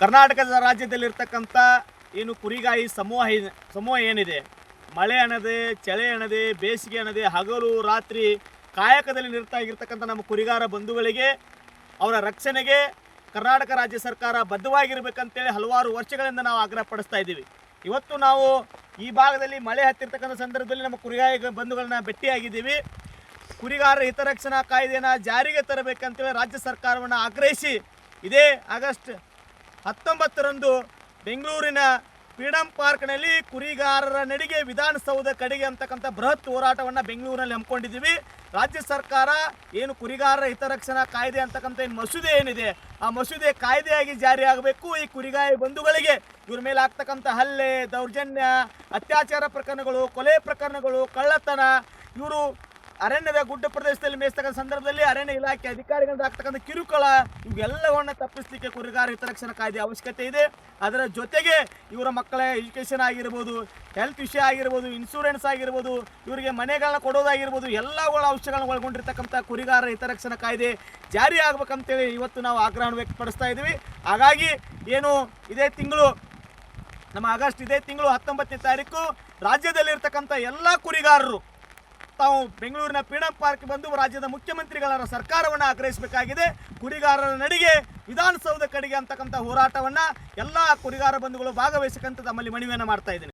ಕರ್ನಾಟಕದ ರಾಜ್ಯದಲ್ಲಿರ್ತಕ್ಕಂಥ ಏನು ಕುರಿಗಾಯಿ ಸಮೂಹ ಸಮೂಹ ಏನಿದೆ? ಮಳೆ ಅನ್ನದೆ, ಚಳಿ ಅನ್ನದೆ, ಬೇಸಿಗೆ ಅನ್ನದೆ, ಹಗಲು, ರಾತ್ರಿ ಕಾಯಕದಲ್ಲಿ ನಿರ್ತಾ ಇರ್ತಕ್ಕಂಥ ನಮ್ಮ ಕುರಿಗಾರ ಬಂಧುಗಳಿಗೆ ಅವರ ರಕ್ಷಣೆಗೆ ಕರ್ನಾಟಕ ರಾಜ್ಯ ಸರ್ಕಾರ ಬದ್ಧವಾಗಿರ್ಬೇಕಂತೇಳಿ ಹಲವಾರು ವರ್ಷಗಳಿಂದ ನಾವು ಆಗ್ರಹ ಪಡಿಸ್ತಾ ಇದ್ದೀವಿ. ಇವತ್ತು ನಾವು ಈ ಭಾಗದಲ್ಲಿ ಮಳೆ ಹತ್ತಿರ್ತಕ್ಕಂಥ ಸಂದರ್ಭದಲ್ಲಿ ನಮ್ಮ ಕುರಿಗಾಯಿ ಬಂಧುಗಳನ್ನ ಭೇಟಿಯಾಗಿದ್ದೀವಿ. ಕುರಿಗಾರರ ಹಿತರಕ್ಷಣಾ ಕಾಯ್ದೆಯನ್ನು ಜಾರಿಗೆ ತರಬೇಕಂತೇಳಿ ರಾಜ್ಯ ಸರ್ಕಾರವನ್ನು ಆಗ್ರಹಿಸಿ ಇದೇ ಆಗಸ್ಟ್ ಹತ್ತೊಂಬತ್ತರಂದು ಬೆಂಗಳೂರಿನ ಫ್ರೀಡಂ ಪಾರ್ಕ್ನಲ್ಲಿ ಕುರಿಗಾರರ ನಡಿಗೆ ವಿಧಾನಸೌಧ ಕಡೆಗೆ ಅಂತಕ್ಕಂಥ ಬೃಹತ್ ಹೋರಾಟವನ್ನು ಬೆಂಗಳೂರಿನಲ್ಲಿ ಹಮ್ಮಿಕೊಂಡಿದ್ದೀವಿ. ರಾಜ್ಯ ಸರ್ಕಾರ ಏನು ಕುರಿಗಾರರ ಹಿತರಕ್ಷಣಾ ಕಾಯ್ದೆ ಅಂತಕ್ಕಂಥ ಏನು ಮಸೂದೆ ಏನಿದೆ, ಆ ಮಸೂದೆ ಕಾಯ್ದೆಯಾಗಿ ಜಾರಿಯಾಗಬೇಕು ಈ ಕುರಿಗಾಯಿ ಬಂಧುಗಳಿಗೆ ಇವ್ರ ಮೇಲೆ ಆಗ್ತಕ್ಕಂಥ ಹಲ್ಲೆ, ದೌರ್ಜನ್ಯ, ಅತ್ಯಾಚಾರ ಪ್ರಕರಣಗಳು, ಕೊಲೆ ಪ್ರಕರಣಗಳು, ಕಳ್ಳತನ ಇವರು ಅರಣ್ಯದ ಗುಡ್ಡ ಪ್ರದೇಶದಲ್ಲಿ ಮೇಯಿಸ್ತಕ್ಕಂಥ ಸಂದರ್ಭದಲ್ಲಿ ಅರಣ್ಯ ಇಲಾಖೆ ಅಧಿಕಾರಿಗಳಿಂದ ಆಗ್ತಕ್ಕಂಥ ಕಿರುಕುಳ, ಇವೆಲ್ಲವನ್ನ ತಪ್ಪಿಸಲಿಕ್ಕೆ ಕುರಿಗಾರ ಹಿತರಕ್ಷಣಾ ಕಾಯ್ದೆ ಅವಶ್ಯಕತೆ ಇದೆ. ಅದರ ಜೊತೆಗೆ ಇವರ ಮಕ್ಕಳ ಎಜುಕೇಷನ್ ಆಗಿರ್ಬೋದು ಹೆಲ್ತ್ ವಿಷಯ ಆಗಿರ್ಬೋದು ಇನ್ಶೂರೆನ್ಸ್ ಆಗಿರ್ಬೋದು, ಇವರಿಗೆ ಮನೆಗಳನ್ನ ಕೊಡೋದಾಗಿರ್ಬೋದು ಎಲ್ಲಗಳ ಅಂಶಗಳನ್ನ ಒಳಗೊಂಡಿರ್ತಕ್ಕಂಥ ಕುರಿಗಾರ ಹಿತರಕ್ಷಣಾ ಕಾಯ್ದೆ ಜಾರಿ ಆಗ್ಬೇಕಂತೇಳಿ ಇವತ್ತು ನಾವು ಆಗ್ರಹ ವ್ಯಕ್ತಪಡಿಸ್ತಾ ಇದ್ದೀವಿ. ಹಾಗಾಗಿ ಏನು ಇದೇ ತಿಂಗಳು, ನಮ್ಮ ಆಗಸ್ಟ್ ಇದೇ ತಿಂಗಳು ಹತ್ತೊಂಬತ್ತನೇ ತಾರೀಕು, ರಾಜ್ಯದಲ್ಲಿರ್ತಕ್ಕಂಥ ಎಲ್ಲ ಕುರಿಗಾರರು ತಾವು ಬೆಂಗಳೂರಿನ ಪೀಣಂ ಪಾರ್ಕ್ ಬಂದು ರಾಜ್ಯದ ಮುಖ್ಯಮಂತ್ರಿಗಳ ಸರ್ಕಾರವನ್ನು ಆಗ್ರಹಿಸಬೇಕಾಗಿದೆ. ಕುರಿಗಾರರ ನಡಿಗೆ, ವಿಧಾನಸೌಧ ಕಡೆಗೆ ಅಂತಕ್ಕಂಥ ಹೋರಾಟವನ್ನು ಎಲ್ಲ ಕುರಿಗಾರ ಬಂಧುಗಳು ಭಾಗವಹಿಸಕಂತ ತಮ್ಮಲ್ಲಿ ಮನವಿಯನ್ನು ಮಾಡ್ತಾ